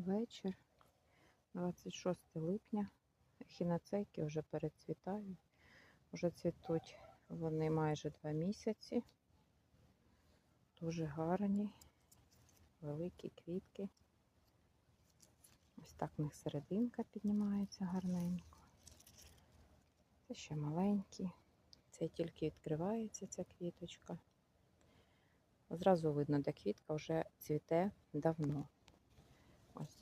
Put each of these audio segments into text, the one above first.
вечір, 26 липня. Хіноцейки вже перецвітають, вже цвітуть вони майже два місяці. Дуже гарні, великі квітки. Ось так в них серединка піднімається гарненько. Це ще маленькі. Це тільки відкривається ця квіточка. Зразу видно, де квітка вже цвіте давно.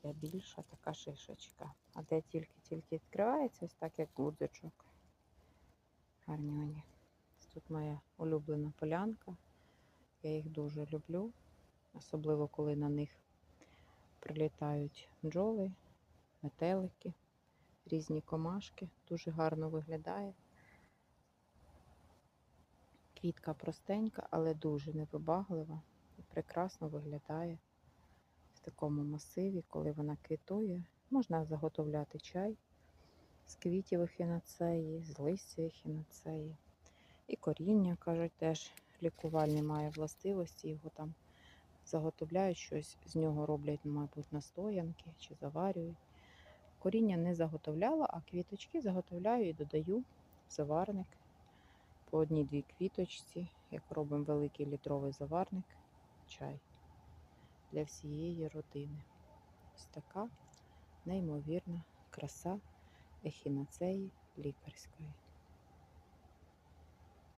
Ця більша така шишечка. А де тільки-тільки відкривається, ось так як гудзичок. Гарньоні. Тут моя улюблена полянка. Я їх дуже люблю, особливо коли на них прилітають бджоли, метелики, різні комашки. Дуже гарно виглядає. Квітка простенька, але дуже невибаглива і прекрасно виглядає такому масиві, коли вона квітує. Можна заготовляти чай з квітів ехінацеї, з листя ехінацеї. І коріння, кажуть, теж лікувальне має властивості, його там заготовляють щось, з нього роблять, мабуть, настоянки чи заварюють. Коріння не заготовляла, а квіточки заготовляю і додаю в заварник по одній-дві квіточці, як робимо великий літровий заварник, чай для всієї родини. Ось така неймовірна краса ехінацеї лікарської.